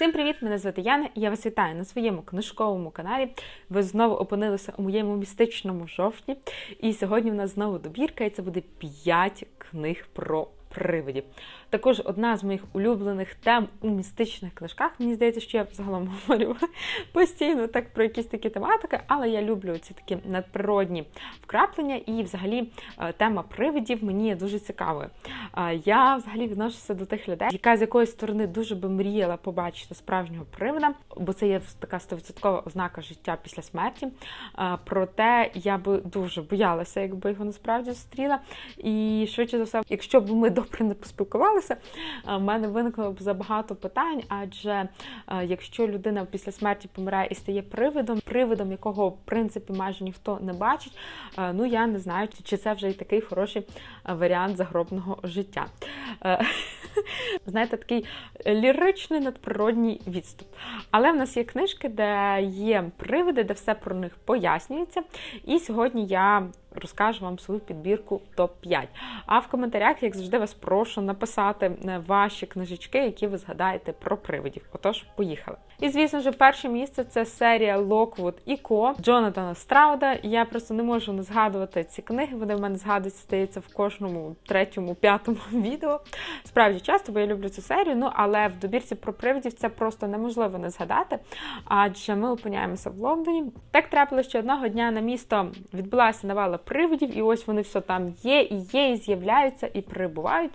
Всім привіт! Мене звати Яна, я вас вітаю на своєму книжковому каналі. Ви знову опинилися у моєму містичному жовтні. І сьогодні в нас знову добірка, і це буде 5 книг про привидів. Також одна з моїх улюблених тем у містичних книжках. Мені здається, що я загалом говорю постійно так про якісь такі тематики, але я люблю ці такі надприродні вкраплення, і взагалі е, тема привидів мені є дуже цікавою. Е, Я взагалі відношуся до тих людей, яка з якоїсь сторони дуже би мріяла побачити справжнього привида, бо це є така стовідсоткова ознака життя після смерті. Е, Проте я би дуже боялася, якби його насправді зустріла. І швидше за все, якщо б ми добре не поспілкувалися, в мене виникло б забагато питань, адже е, якщо людина після смерті помирає і стає привидом, привидом, якого в принципі майже ніхто не бачить, е, ну я не знаю, чи це вже й такий хороший е, варіант загробного життя. Е, Знаєте, такий ліричний надприродній відступ. Але в нас є книжки, де є привиди, де все про них пояснюється. І сьогодні я розкажу вам свою підбірку топ-5. А в коментарях, як завжди, вас прошу написати е, ваші книжечки, які ви згадаєте про привидів. Отож, поїхали. І, звісно ж, перше місце це серія Локвуд і Ко Джонатана Страуда. Я просто не можу не згадувати ці книги. Вони в мене згадуються, здається, в кожному третьому, п'ятому відео. Справді часто, бо я люблю цю серію. Ну але в добірці про привидів це просто неможливо не згадати. Адже ми опиняємося в Лондоні. Так трапилося, що одного дня на місто відбулася навала привидів, і ось вони все там є, і є, і з'являються, і прибувають.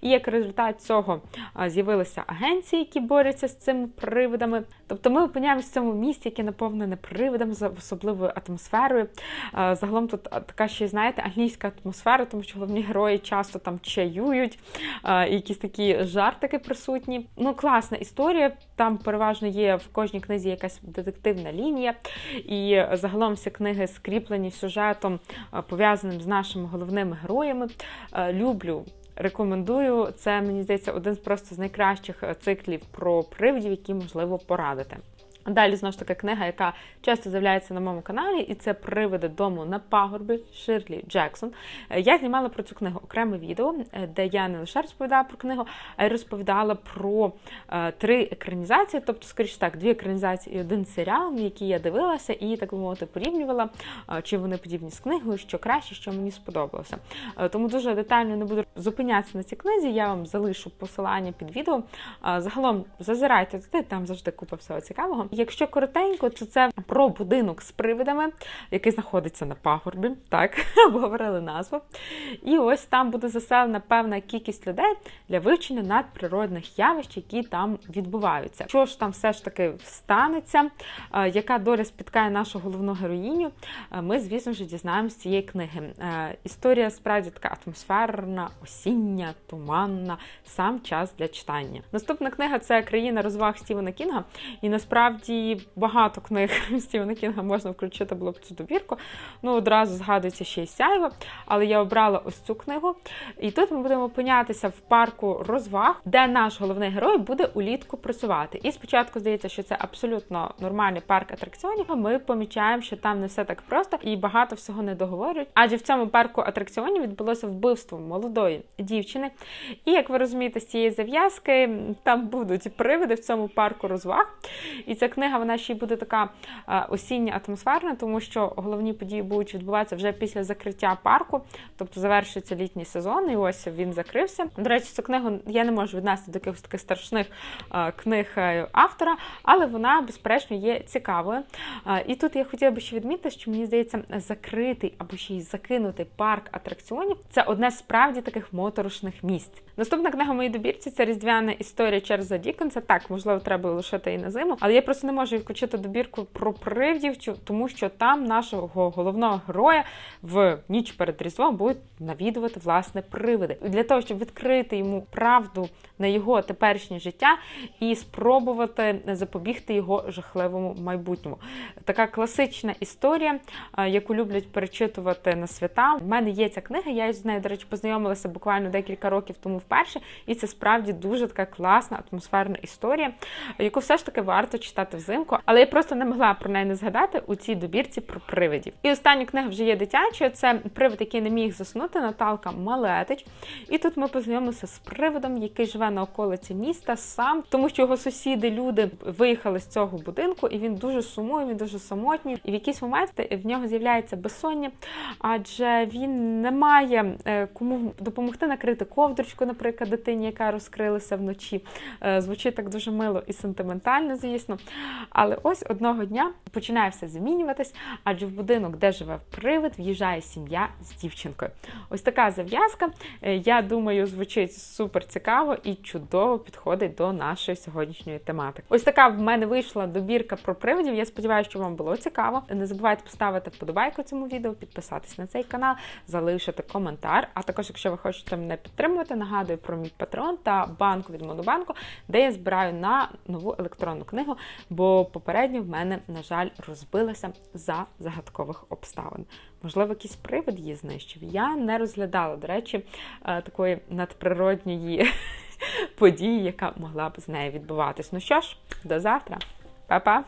І як результат цього з'явилися агенції, які борються з цими привидами. Тобто ми опиняємося в цьому місті, яке наповнене привидом з особливою атмосферою. Загалом тут така ще, знаєте, англійська атмосфера, тому що головні герої часто там чаюють, якісь такі жартики присутні. Ну, класна історія. Там переважно є в кожній книзі якась детективна лінія, і загалом всі книги скріплені сюжетом, пов'язаним з нашими головними героями. Люблю. Рекомендую, це мені здається один з просто з найкращих е, циклів про привидів, які можливо порадити. Далі знову ж таки книга, яка часто з'являється на моєму каналі, і це привиди дому на пагорбі Ширлі Джексон. Я знімала про цю книгу окреме відео, е, де я не лише розповідала про книгу, а й розповідала про е, три екранізації, тобто, скоріше так, дві екранізації і один серіал, які я дивилася, і так би мовити порівнювала, е, чи вони подібні з книгою, що краще, що мені сподобалося. Тому дуже детально не буду зупинятися на цій книзі. Я вам залишу посилання під відео. Загалом зазирайте туди, там завжди купа всього цікавого. Якщо коротенько, то це про будинок з привидами, який знаходиться на пагорбі, так обговорили назву. І ось там буде заселена певна кількість людей для вивчення надприродних явищ, які там відбуваються. Що ж там все ж таки станеться, е, яка доля спіткає нашу головну героїню, е, ми, звісно ж, дізнаємося з цієї книги. Е, Історія справді така атмосферна, осіння, туманна, сам час для читання. Наступна книга це країна розваг Стівена Кінга. І насправді багато книг Стівена Кінга можна включити було б цю добірку. Ну, одразу згадується ще й сяйво, але я обрала ось цю книгу. І тут ми будемо опинятися в парку розваг, де наш головний герой буде улітку працювати. І спочатку здається, що це абсолютно нормальний парк атракціонів. Ми помічаємо, що там не все так просто і багато всього не договорюють. Адже в цьому парку атракціонів відбулося вбивство молодої дівчини. І як ви розумієте, з цієї зав'язки там будуть привиди в цьому парку розваг. І ця книга вона ще й буде така е, осіння атмосферна, тому що головні події будуть відбуватися вже після закриття парку, тобто завершується літній сезон, і ось він закрився. До речі, цю книгу я не можу віднести до якихось таких страшних е, книг е, автора, але вона, безперечно, є цікавою. І тут я хотіла би ще відмітити, що мені здається, закритий або ще й закинутий парк атракціонів це одне з справді таких моторошних місць. Наступна книга моїй добірці це різдвяна історія Чарльза Дікенса. Так, можливо, треба лишити її на зиму, але я просто не можу включити добірку про привдів, тому що там нашого головного героя в ніч перед різдвом будуть навідувати власне привиди. Для того, щоб відкрити йому правду на його теперішнє життя і спробувати запобігти його жахливому майбутньому. Така класична історія, е, яку люблять перечитувати на свята. У мене є ця книга, я з нею, до речі, познайомилася буквально декілька років тому вперше, і це справді дуже така класна атмосферна історія, яку все ж таки варто читати читати взимку, але я просто не могла про неї не згадати у цій добірці про привидів. І остання книга вже є дитячою. Це привид, який не міг заснути, Наталка Малетич. І тут ми познайомилися з привидом, який живе на околиці міста сам, тому що його сусіди, люди виїхали з цього будинку, і він дуже сумує, він дуже самотній. І в якийсь момент в нього з'являється безсоння, адже він не має е, кому допомогти накрити ковдрочку, наприклад, дитині, яка розкрилася вночі. Е, Звучить так дуже мило і сентиментально, звісно. Але ось одного дня починає все змінюватись, адже в будинок, де живе привид, в'їжджає сім'я з дівчинкою. Ось така зав'язка. Е, Я думаю, звучить супер цікаво і чудово підходить до нашої сьогоднішньої тематики. Ось така в мене вийшла добірка про привидів. Я сподіваюся, що вам було цікаво. Не забувайте поставити вподобайку цьому відео, підписатись на цей канал, залишити коментар. А також, якщо ви хочете мене підтримувати, нагадую про мій патрон та банку від Монобанку, де я збираю на нову електронну книгу, бо попередньо в мене, на жаль, розбилася за загадкових обставин. Можливо, якийсь привид її знищив. Я не розглядала, до речі, е, такої надприродньої події, яка могла б з нею відбуватись. Ну що ж, до завтра, Па-па!